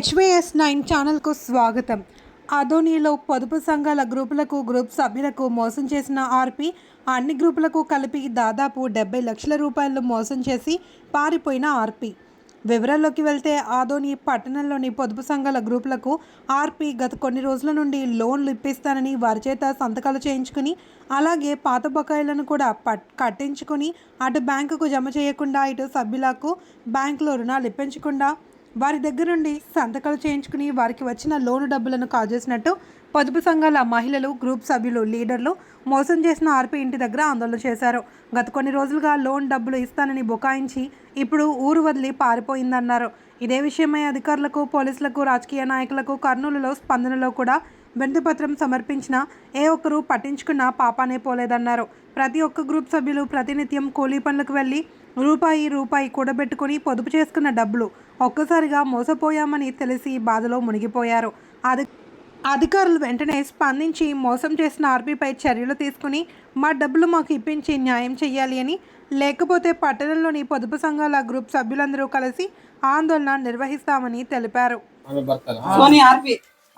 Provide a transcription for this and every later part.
HVS nine ఛానల్కు స్వాగతం. అదోనిలో పొదుపు సంఘాల గ్రూపులకు గ్రూప్ సభ్యులకు మోసం చేసిన ఆర్పి అన్ని గ్రూపులకు కలిపి దాదాపు డెబ్బై లక్షల రూపాయలు మోసం చేసి పారిపోయిన ఆర్పి. వివరాల్లోకి వెళ్తే ఆదోని పట్టణంలోని పొదుపు సంఘాల గ్రూపులకు ఆర్పి గత కొన్ని రోజుల నుండి లోన్లు ఇప్పిస్తానని వారి చేత సంతకాలు చేయించుకుని అలాగే పాత బకాయిలను కూడా పట్ కట్టించుకుని అటు బ్యాంకుకు జమ చేయకుండా ఇటు సభ్యులకు బ్యాంకులో రుణాలు ఇప్పించకుండా వారి దగ్గర నుండి సంతకాలు చేయించుకుని వారికి వచ్చిన లోను డబ్బులను కాజేసినట్టు పొదుపు సంఘాల మహిళలు గ్రూప్ సభ్యులు లీడర్లు మోసం చేసిన ఆర్పీ ఇంటి దగ్గర ఆందోళన చేశారు. గత కొన్ని రోజులుగా లోన్ డబ్బులు ఇస్తానని బుకాయించి ఇప్పుడు ఊరు వదిలి పారిపోయిందన్నారు. ఇదే విషయమై అధికారులకు పోలీసులకు రాజకీయ నాయకులకు కర్నూలులో స్పందనలో కూడా బిందుపత్రం సమర్పించిన ఏ ఒక్కరూ పట్టించుకున్న పాపానే పోలేదన్నారు. ప్రతి ఒక్క గ్రూప్ సభ్యులు ప్రతినిత్యం కూలీ పనులకు వెళ్ళి రూపాయి రూపాయి కూడబెట్టుకుని పొదుపు చేసుకున్న డబ్బులు ఒక్కసారిగా మోసపోయామని తెలిసి బాధలో మునిగిపోయారు. అది అధికారులు వెంటనే స్పందించి మోసం చేసిన ఆర్పీపై చర్యలు తీసుకుని మా డబ్బులు మాకు ఇప్పించి న్యాయం చేయాలి అని లేకపోతే పట్టణంలోని పొదుపు సంఘాల గ్రూప్ సభ్యులందరూ కలిసి ఆందోళన నిర్వహిస్తామని తెలిపారు.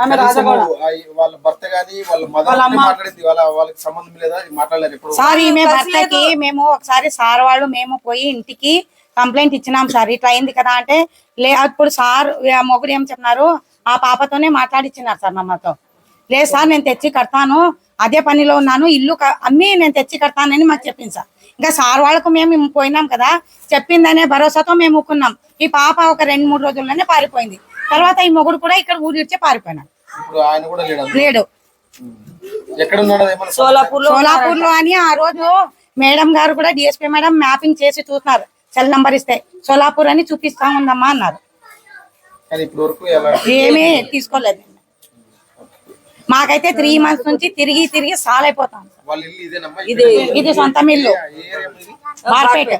ఆమె భర్త సోని ఆర్పి ఆమె రాజగౌడ వాళ్ళ భర్త గాని వాళ్ళ మదర్ మాట్లాడింది. వాళ్ళ వాళ్ళకి సంబంధం లేదా? ఇది మాట్లాడలేరు ఎప్పుడు. సార్ ఈమె భర్తకి మేము ఒకసారి సార్ వాళ్ళు మేము పోయి ఇంటికి కంప్లైంట్ ఇచ్చినాం సార్. ఇట్లా అయింది కదా అంటే లే అప్పుడు సార్ ఆ మొగుడు ఏం చెప్పినారు? ఆ పాపతోనే మాట్లాడిచ్చినారు సార్ మమ్మతో లేదు సార్ నేను తెచ్చి కడతాను. అదే పనిలో ఉన్నాను. ఇల్లు అన్ని నేను తెచ్చి కడతానని మాకు చెప్పింది సార్. ఇంకా సార్ వాళ్ళకు మేము పోయినాం కదా. చెప్పిందనే భరోసాతో మేము ఊకున్నాం ఈ పాప ఒక రెండు మూడు రోజుల్లోనే పారిపోయింది. తర్వాత ఈ మొగుడు కూడా ఇక్కడ ఊరిడ్చే పారిపోయినాడు. ఇప్పుడు ఆయన కూడా లేడు అందులో. లేడు. ఎక్కడ ఉన్నాడు ఏమన్నా సోలాపూర్లో సోలాపూర్లో అని ఆ రోజు మేడం గారు కూడా డిఎస్పీ మేడం మ్యాపింగ్ చేసి చూస్తున్నారు. సెల్ నంబర్ ఇస్తే సోలాపూర్ అని చూపిస్తా ఉందమ్మా అన్నారు. కానీ ఇప్పుడు వరకు ఎలా ఏమీ తీసుకోలేదు. మాకైతే త్రీ మంత్స్ నుంచి తిరిగి తిరిగి సాలైపోతాం. వాళ్ళ ఇల్లు ఇదేనమ్మా? ఇది ఇది సొంత మిల్లు మార్పేట.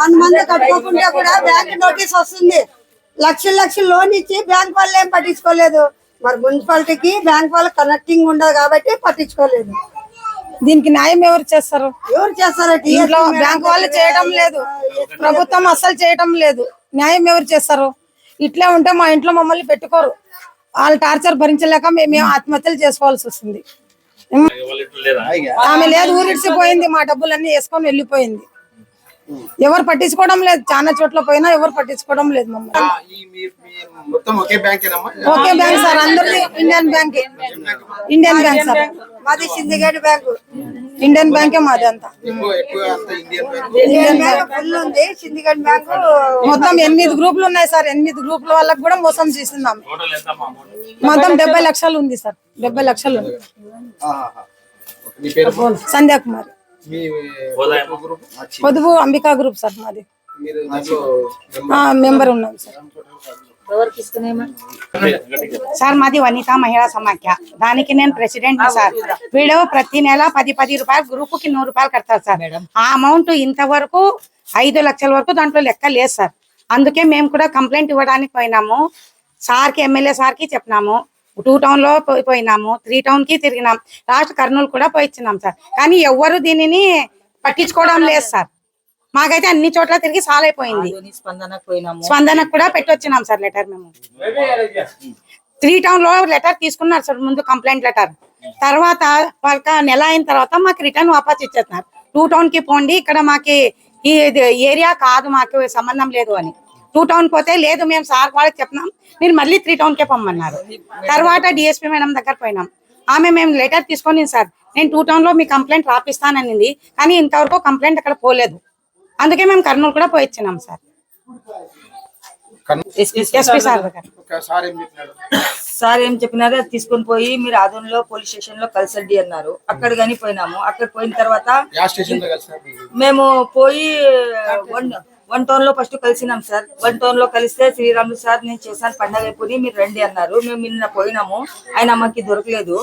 వన్ మంత్ కట్టుకోకుండా కూడా బ్యాంక్ నోటీస్ వస్తుంది. లక్షలు లక్షలు లోన్ ఇచ్చి బ్యాంక్ వాళ్ళు ఏం పట్టించుకోలేదు. మరి మున్సిపాలిటీకి బ్యాంక్ వాళ్ళ కనెక్టింగ్ ఉండదు కాబట్టి పట్టించుకోలేదు. దీనికి న్యాయం ఎవరు చేస్తారు? ఎవరు చేస్తారో? ఇంట్లో బ్యాంక్ వాళ్ళు చేయడం లేదు. ప్రభుత్వం అస్సలు చేయడం లేదు. న్యాయం ఎవరు చేస్తారు? ఇట్లే ఉంటే మా ఇంట్లో మమ్మల్ని పెట్టుకోరు. వాళ్ళ టార్చర్ భరించలేక మేము ఆత్మహత్యలు చేసుకోవాల్సి వస్తుంది. ఆమె లేదు ఊరిడిసిపోయింది మా డబ్బులన్నీ వేసుకొని వెళ్ళిపోయింది. ఎవరు పట్టించుకోవడం లేదు చాలా చోట్ల పోయినా ఎవరు పట్టించుకోవడం లేదు మమ్మల్ని. ఒకే ఓకే బ్యాంక్ సార్ అందరిది Indian Bank. Indian Bank. Sir. మాది సిండికేట్ బ్యాంకు. ఇండియన్ బ్యాంకే మాది అంతా. Indian Bank Indian Bank full ఉంది. సిండికేట్ బ్యాంకు మొత్తం ఎనిమిది గ్రూపులు ఉన్నాయి సార్. ఎనిమిది గ్రూపుల వాళ్ళకి కూడా మోసం చేసింది మొత్తం డెబ్బై లక్షలు ఉంది సార్. డెబ్బై లక్షలు ఉంది. సంధ్యా కుమార్. పొదుపు అంబికా గ్రూప్ సార్ మాది. మీరు దాంట్లో ఆ, మెంబర్ ఉన్నాం సార్. సార్ మాది వనిత మహిళా సమాఖ్య. దానికి నేను ప్రెసిడెంట్ సార్. వీడు ప్రతి నెల పది పది రూపాయలు గ్రూప్కి నూరు రూపాయలు కడతారు సార్. ఆ అమౌంట్ ఇంతవరకు ఐదు లక్షల వరకు దాంట్లో లెక్క లేదు సార్. అందుకే మేము కూడా కంప్లైంట్ ఇవ్వడానికి పోయినాము. సార్కి ఎమ్మెల్యే సార్కి చెప్పినాము. టూ టౌన్లో పోయి- పోయినాము. త్రీ టౌన్కి తిరిగినాం. లాస్ట్ కర్నూలు కూడా పోయిచ్చినాం సార్. కానీ ఎవ్వరు దీనిని పట్టించుకోవడం లేదు సార్. మాకైతే అన్ని చోట్ల తిరిగి సాలైపోయింది. ధోని స్పందనకు కూడా పెట్టొచ్చినాం సార్ లెటర్ మేము. త్రీ టౌన్లో లెటర్ తీసుకున్నారు సార్ ముందు కంప్లైంట్ లెటర్. తర్వాత వాళ్ళకి ఆ నెల అయిన తర్వాత మాకు రిటర్న్ వాపస్ ఇచ్చేస్తున్నారు. టూ టౌన్కి పోండి ఇక్కడ మాకి ఈ ఇది ఏరియా కాదు మాకు సంబంధం లేదు అని. టూ టౌన్ పోతే లేదు మేము సార్ వాళ్ళకి చెప్పినాం. మీరు మళ్ళీ త్రీ టౌన్ కే పొమ్మన్నారు తర్వాత డిఎస్పీ మేడం దగ్గర పోయినాం. ఆమె మేము లెటర్ తీసుకొని సార్ నేను టూ టౌన్లో మీ కంప్లైంట్ రాపిస్తాననింది. కానీ ఇంతవరకు కంప్లైంట్ అక్కడ పోలేదు. అందుకే మేము కర్నూలు కూడా పోయిచ్చినాం సార్. ఎస్పీ సార్ దగ్గర ఏం సార్ ఏం చెప్పినారు? అది తీసుకొని పోయి మీరు ఆదోన్లో పోలీస్ స్టేషన్లో కలిసండి అన్నారు. అక్కడ కానీ పోయినాము. అక్కడ పోయిన తర్వాత మేము పోయి వన్ టౌన్లో ఫస్ట్ కలిసినాం సార్. వన్ టౌన్లో కలిస్తే శ్రీరాములు సార్ నేను చేశాను పండగ అయిపోయి మీరు రండి అన్నారు. మేము నిన్న పోయినాము ఆయన మాకు దొరకలేదు.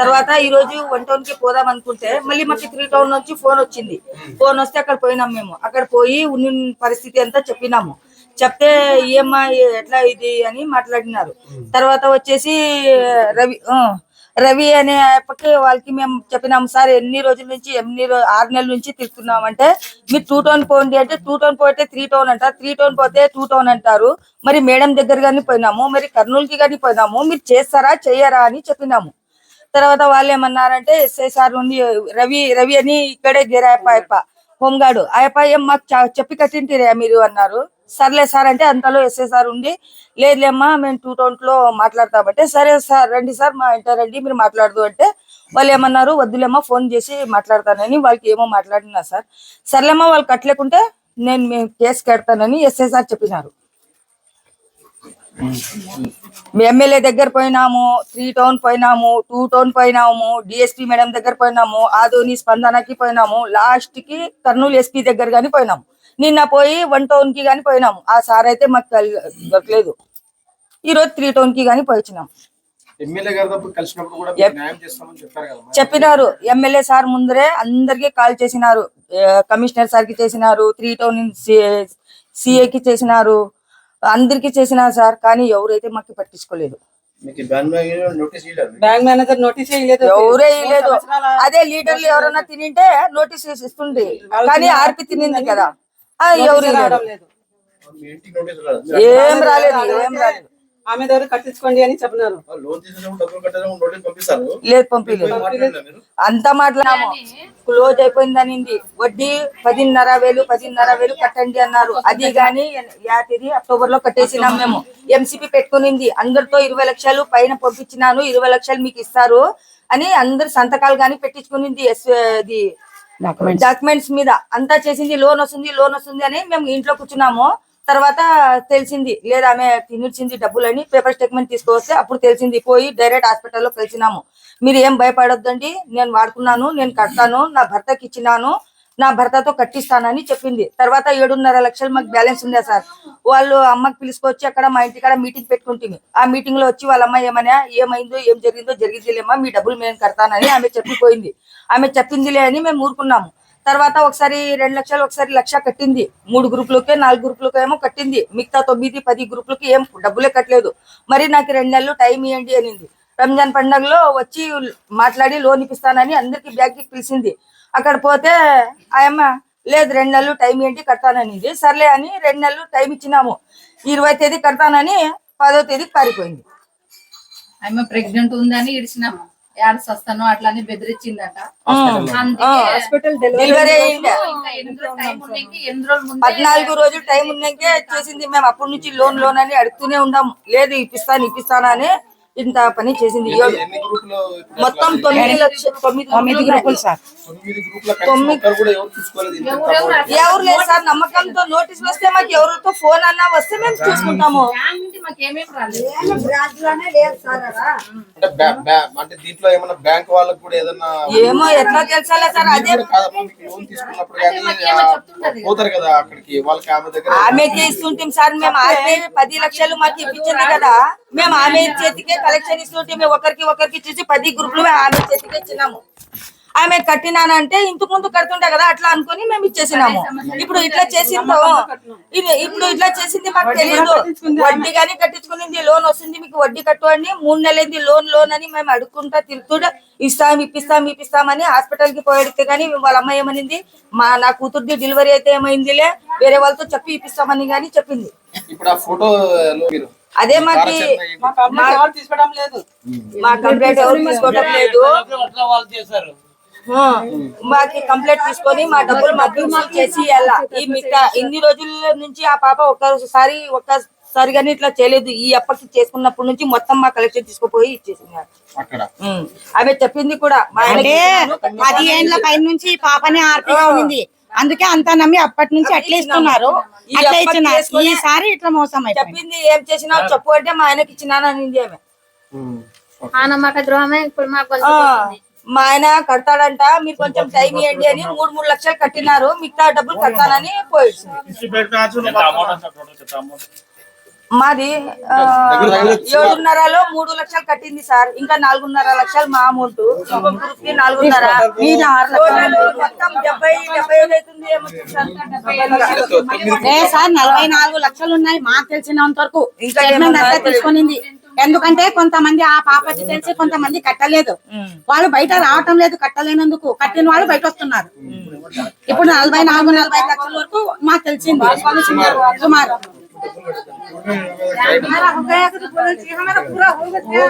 తర్వాత ఈ రోజు వన్ టౌన్కి పోదాం అనుకుంటే మళ్ళీ మాకు త్రీ టౌన్ నుంచి ఫోన్ వచ్చింది. ఫోన్ వస్తే అక్కడ పోయినాం మేము. అక్కడ పోయి ఉన్న పరిస్థితి అంతా చెప్పినాము. చెప్తే ఏమ్మా ఎట్లా ఇది అని మాట్లాడినారు. తర్వాత వచ్చేసి రవి రవి అనే అప్పకి వాళ్ళకి మేము చెప్పినాము సార్ ఎన్ని రోజుల నుంచి ఎన్ని రోజు ఆరు నెలల నుంచి తిరుగుతున్నామంటే మీరు టూ టౌన్ పోండి అంటే టూ టౌన్ పోతే త్రీ టౌన్ అంటారు త్రీ టౌన్ పోతే టూ టౌన్ అంటారు. మరి మేడం దగ్గర కానీ పోయినాము మరి కర్నూలుకి కానీ పోయినాము మీరు చేస్తారా చెయ్యరా అని చెప్పినాము. తర్వాత వాళ్ళు ఏమన్నారంటే ఎస్ఐ సార్ ఉండి రవి రవి అని ఇక్కడే గిరాయప్ప అయ్యప్ప హోంగార్డు అయ్యప్ప ఏం మాకు చెప్పి కట్టింటిరే మీరు అన్నారు. సర్లే సార్ అంటే అంతలో ఎస్ఏ సార్ ఉండి లేదులేమ్మా మేము టూ టౌన్లో మాట్లాడతామంటే సరే సార్ రండి సార్ మా ఇంట రండి మీరు మాట్లాడదు అంటే వాళ్ళు ఏమన్నారు వద్దులేమ్మా ఫోన్ చేసి మాట్లాడతానని వాళ్ళకి ఏమో మాట్లాడినా సార్. సర్లేమ్మా వాళ్ళు కట్టలేకుంటే నేను మేము కేసు కడతానని ఎస్ఏ సార్ చెప్పినారు. ఎమ్మెల్యే దగ్గర పోయినాము త్రీ టౌన్ పోయినాము టూ టౌన్ పోయినాము డిఎస్పీ మేడం దగ్గర పోయినాము ఆధోని స్పందనకి పోయినాము లాస్ట్కి కర్నూలు ఎస్పీ దగ్గర కానీ పోయినాము. నిన్న పోయి వన్ టౌన్కి గాని పోయినాము. ఆ సార్ అయితే మాకు కల్- దొరకలేదు. ఈ రోజు త్రీ టౌన్కి గాని పోయిచ్చినాం. ఎమ్మెల్యే గారితో కలిసినప్పుడు కూడా మీరు న్యాయం చేస్తామని చెప్పారు కదా చెప్పినారు. ఎమ్మెల్యే సార్ ముందరే అందరికి కాల్ చేసినారు. కమిషనర్ సార్కి చేసినారు. త్రీ టౌన్ సిఏ కి చేసినారు. అందరికి చేసినారు సార్ కానీ ఎవరైతే మాకు పట్టించుకోలేదు. మీకు బ్యాన్ నోటీస్ ఇవ్వలేదు బ్యాంక్ మేనేజర్ నోటీస్ ఇవ్వలేదు ఎవరే లేదు అదే లీడర్లు ఎవరన్నా తినింటే నోటీస్ ఇస్తుంది కానీ ఆర్పి తినింది కదా. ఎవరు ఏం రాలేదు ఏం రాలేదు. ఆమె దగ్గర కట్టించుకోండి అని చెప్పినారు. లేదు పంపించలేదు అంతా మాట్లాడాము. క్లోజ్ అయిపోయిందనింది. వడ్డీ పదిన్నర వేలు పదిన్నర వేలు కట్టండి అన్నారు. అది గాని యాతిది అక్టోబర్లో కట్టేసినాం మేము. ఎంసీపీ పెట్టుకునింది. అందరితో ఇరవై లక్షలు పైన పంపించినాను. ఇరవై లక్షలు మీకు ఇస్తారు అని అందరు సంతకాలు గాని పెట్టించుకునింది ఎస్ ఇది డాక్యుమెంట్స్ మీద అంతా చేసింది లోన్ వస్తుంది లోన్ వస్తుంది అని మేము ఇంట్లో కూర్చున్నాము. తర్వాత తెలిసింది లేదా ఆమె తినిచ్చింది డబ్బులు అని పేపర్ స్టేట్మెంట్ తీసుకొస్తే అప్పుడు తెలిసింది పోయి డైరెక్ట్ హాస్పిటల్లో కలిసినాము. మీరు ఏం భయపడొద్దండి నేను వాడుకున్నాను నేను కడతాను నా భర్తకి ఇచ్చినాను నా భర్తతో కట్టిస్తానని చెప్పింది. తర్వాత ఏడున్నర లక్షలు మాకు బ్యాలెన్స్ ఉందా సార్? వాళ్ళు అమ్మకి పిలుచుకొచ్చి అక్కడ మా ఇంటికాడ మీటింగ్ పెట్టుకుంటుంది. ఆ మీటింగ్లో వచ్చి వాళ్ళ అమ్మ ఏమన్నా ఏమైందో ఏం జరిగిందో జరిగిందిలేమ్మా మీ డబ్బులు మేము కడతానని ఆమె చెప్పిపోయింది ఆమె చెప్పిందిలే అని మేము ఊరుకున్నాము. తర్వాత ఒకసారి రెండు లక్షలు ఒకసారి లక్ష కట్టింది. మూడు గ్రూపులకే నాలుగు గ్రూపులకి ఏమో కట్టింది. మిగతా తొమ్మిది పది గ్రూపులకి ఏం డబ్బులే కట్టలేదు. మరి నాకు రెండు నెలలు టైం ఇవ్వండి అనింది. రంజాన్ పండగలో వచ్చి మాట్లాడి లోన్ ఇప్పిస్తానని అందరికి బ్యాంక్కి పిలిచింది. అక్కడ పోతే ఆయమ్మ లేదు రెండు నెలలు టైం ఏంటి కడతాననింది. సర్లే అని రెండు నెలలు టైం ఇచ్చినాము. ఇరవై తేదీ కడతానని పదో తేదీ పారిపోయింది. ఆమె ప్రెగ్నెంట్ ఉందని ఇడిచినాము. యాడ వస్తాను అట్లా అని బెదిరించిందట హాస్పిటల్ డెలివరీ పద్నాలుగు రోజులు టైం ఉన్నాకే చేసింది. మేము అప్పటి నుంచి లోన్ లోన్ అని అడుగుతూనే ఉన్నాము. లేదు ఇప్పిస్తాను ఇప్పిస్తాను అని ఇంత పని చేసింది. మొత్తం తొమ్మిది లక్షలు తొమ్మిది గ్రూపులు. సార్. తొమ్మిది ఎవరు లేదు సార్ నమ్మకంతో నోటీస్ వస్తే మాకు ఎవరితో ఫోన్ అన్నా వస్తే మేము చూసుకుంటాము. ఏమో ఎట్లా తెలుసాలే సార్ అదే ఆమె ఆమెకే ఇస్తుంటాం సార్ మేము ఆమె పది లక్షలు మాకు ఇప్పించింది కదా. మేము ఆమె చేతికే కలెక్షన్ ఇస్తుంటే ఒకరికి ఒకరికి ఇచ్చేసి పది గ్రూపులు ఆమె చేతికే ఇచ్చినాము. ఆమె కట్టినానంటే ఇంతకు ముందు కడుతుండే కదా అట్లా అనుకొని మేము ఇచ్చేసినాము. ఇప్పుడు ఇట్లా చేసిందో ఇది- ఇప్పుడు ఇట్లా చేసింది మాకు తెలియదు వడ్డీ గానీ కట్టించుకునింది లోన్ వస్తుంది మీకు వడ్డీ కట్టు అని మూడు నెలలైంది లోన్ లోన్ అని మేము అడుక్కుంటా తిరుగుతుంటే ఇస్తాం ఇప్పిస్తాం ఇప్పిస్తామని హాస్పిటల్కి పోయి కానీ వాళ్ళ అమ్మ ఏమనింది? మా నా కూతుర్ది డెలివరీ అయితే ఏమైందిలే వేరే వాళ్ళతో చెప్పి ఇప్పిస్తామని గానీ చెప్పింది. ఇప్పుడు ఆ మీరు అదే మాకి మా కంప్లైంట్ ఎవరు తీసుకోవడం లేదు. మా కంప్లైంట్ ఎవరు తీసుకోవడం లేదు. ఆ, మాకి కంప్లైంట్ తీసుకొని మా డబ్బులు మాకు వసూలు చేసి ఇవ్వాలా ఈ మిగతా ఇన్ని రోజుల నుంచి ఆ పాప ఒక్కసారి ఒక్కసారి కానీ ఇట్లా చేయలేదు. ఈ అప్పకి చేసుకున్నప్పటి నుంచి మొత్తం మా కలెక్షన్ తీసుకుపోయి ఇచ్చేసింది. ఆమె చెప్పింది కూడా. మా ఆయనకి అంటే ఇచ్చినాను, పది ఏండ్ల పైన నుంచి పాపనే ఆర్పిగా ఉంది అందుకే అంతా నమ్మి అప్పటి నుంచి అట్లా ఇస్తున్నారు. అట్లా చేసుకునే- ఈసారి ఇట్లా మోసం అయిపోయింది. చెప్పింది ఏం చేసినావు చెప్పు అంటే మా ఆయనకి ఇచ్చినాను అనింది ఆమె. ఆ నమ్మక ద్రోహమే ఇప్పుడు మాకు మా ఆయన కడతాడంట మీరు కొంచెం టైం ఇవ్వండి అని మూడు మూడు లక్షలు కట్టినారు మిగతా డబ్బులు కడతానని పోయింది మాది ఏడున్నరలో మూడు లక్షలు కట్టింది సార్. ఇంకా నాలుగున్నర లక్షలు మా అమౌంట్. నాలుగున్నర. మొత్తం డెబ్బై అవుతుంది సార్. నలభై నాలుగు లక్షలు ఉన్నాయి మాకు తెలిసినంత వరకు. ఇంకా తీసుకునింది. ఎందుకంటే కొంతమంది ఆ పాపకి తెలిసి కొంతమంది కట్టలేదు. వాళ్ళు బయట రావటం లేదు కట్టలేనందుకు. కట్టిన వాళ్ళు బయట వస్తున్నారు. ఇప్పుడు నలభై నాలుగు నలభై లక్షల వరకు మాకు తెలిసింది. సుమారు. हमारा हो गया तो बोले हमारा पूरा हो गया